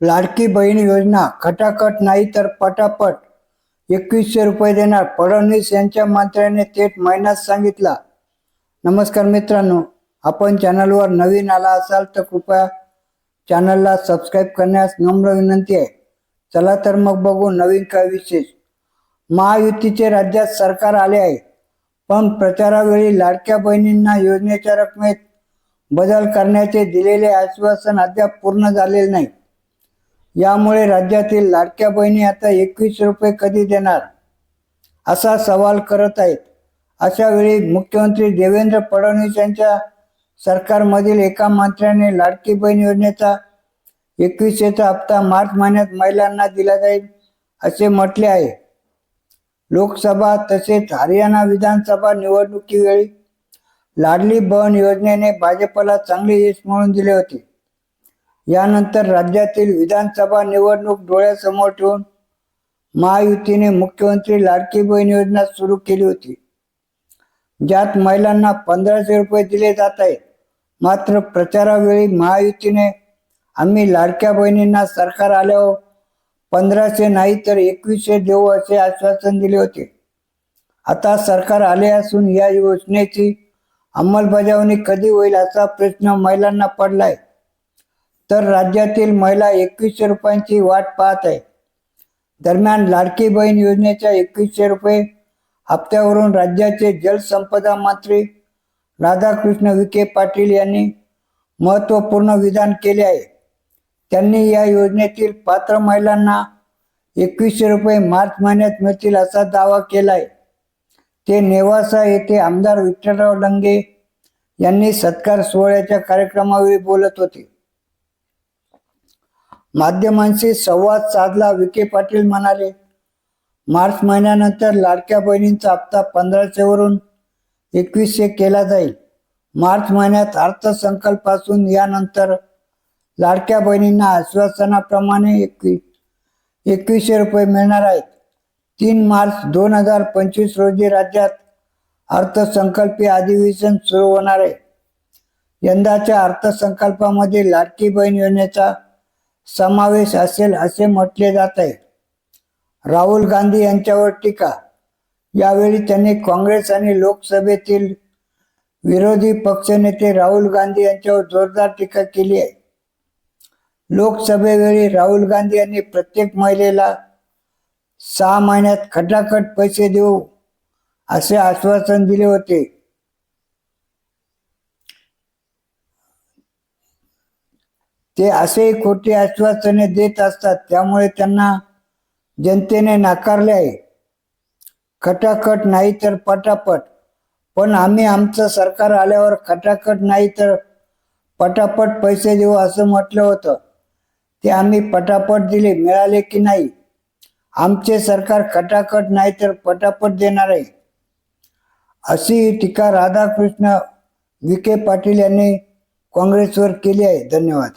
लाडकी बहीण योजना खटाखट नाही तर पटापट. एकवीसशे रुपये देणार. फडणवीस यांच्या मंत्र्याने थेट महिन्यात सांगितला. नमस्कार मित्रांनो आपण चॅनलवर नवीन आला असाल तर कृपया चॅनलला सबस्क्राईब करण्यास नम्र विनंती आहे. चला तर मग बघू नवीन काय विशेष. महायुतीचे राज्यात सरकार आले आहे. पण प्रचारावेळी लाडक्या बहिणींना योजनेच्या रकमेत बदल करण्याचे दिलेले आश्वासन अद्याप पूर्ण झालेले नाही. यामुळे राज्यातील लाडक्या बहिणी आता एकवीस रुपये कधी देणार? असा सवाल करत आहेत. अशा वेळी मुख्यमंत्री देवेंद्र फडणवीस यांच्या सरकारमधील एका मंत्र्याने लाडकी बहीण योजनेचा एकवीसशेचा हप्ता मार्च महिन्यात महिलांना दिला जाईल असे म्हटले आहे. लोकसभा तसेच हरियाणा विधानसभा निवडणुकीवेळी लाडली बहन योजनेने भाजपला चांगले यश मिळवून दिले होते. यानंतर राज्यातील विधानसभा निवडणूक डोळ्यासमोर ठेवून महायुतीने मुख्यमंत्री लाडकी बहीण योजना सुरू केली होती. ज्यात महिलांना पंधराशे रुपये दिले जात आहेत. मात्र प्रचारावेळी महायुतीने आम्ही लाडक्या बहिणींना सरकार आल्यावर पंधराशे नाही तर एकवीसशे देऊ असे आश्वासन दिले होते. आता सरकार आले असून या योजनेची अंमलबजावणी कधी होईल असा प्रश्न महिलांना पडलाय. तर राज्यातील महिला एकवीसशे रुपयांची वाट पाहत आहे. दरम्यान लाडकी बहीण योजनेच्या एकवीसशे रुपये हप्त्यावरून राज्याचे जलसंपदा मंत्री राधाकृष्ण विखे पाटील यांनी महत्त्वपूर्ण विधान केले आहे. त्यांनी या योजनेतील पात्र महिलांना एकवीसशे रुपये मार्च महिन्यात मिळतील असा दावा केला आहे ते नेवासा येथे आमदार विठ्ठलराव लंगे यांनी सत्कार सोहळ्याच्या कार्यक्रमावेळी बोलत होते. माध्यमांशी संवाद साधला विखे पाटील म्हणाले मार्च महिन्यानंतर लाडक्या बहिणींचा हप्ता पंधराशेवरून एकवीसशे केला जाईल. मार्च महिन्यात अर्थसंकल्पासून यानंतर लाडक्या बहिणींना आश्वासनाप्रमाणे एकवी एकवीसशे रुपये मिळणार आहेत. तीन मार्च दोन हजार पंचवीस रोजी राज्यात अर्थसंकल्पीय अधिवेशन सुरू होणार आहे. यंदाच्या अर्थसंकल्पामध्ये लाडकी बहीण योजनेचा समावेश असेल असे म्हटले जात आहे. राहुल गांधी यांच्यावर टीका. यावेळी त्यांनी काँग्रेस आणि लोकसभेतील विरोधी पक्षनेते राहुल गांधी यांच्यावर जोरदार टीका केली आहे. लोकसभेवेळी राहुल गांधी यांनी प्रत्येक महिलेला सहा महिन्यात खटाखट पैसे देऊ असे आश्वासन दिले होते. ते असेही खोटे आश्वासने देत असतात. त्यामुळे त्यांना जनतेने नाकारले आहे. खटाखट नाही तर पटापट. पण आम्ही आमचं सरकार आल्यावर खटाखट नाही तर पटापट पैसे देऊ असं म्हटलं होतं. ते आम्ही पटापट दिले मिळाले की नाही? आमचे सरकार खटाखट नाही तर पटापट देणार आहे. अशी टीका राधाकृष्ण विखे पाटील यांनी काँग्रेसवर केली आहे. धन्यवाद.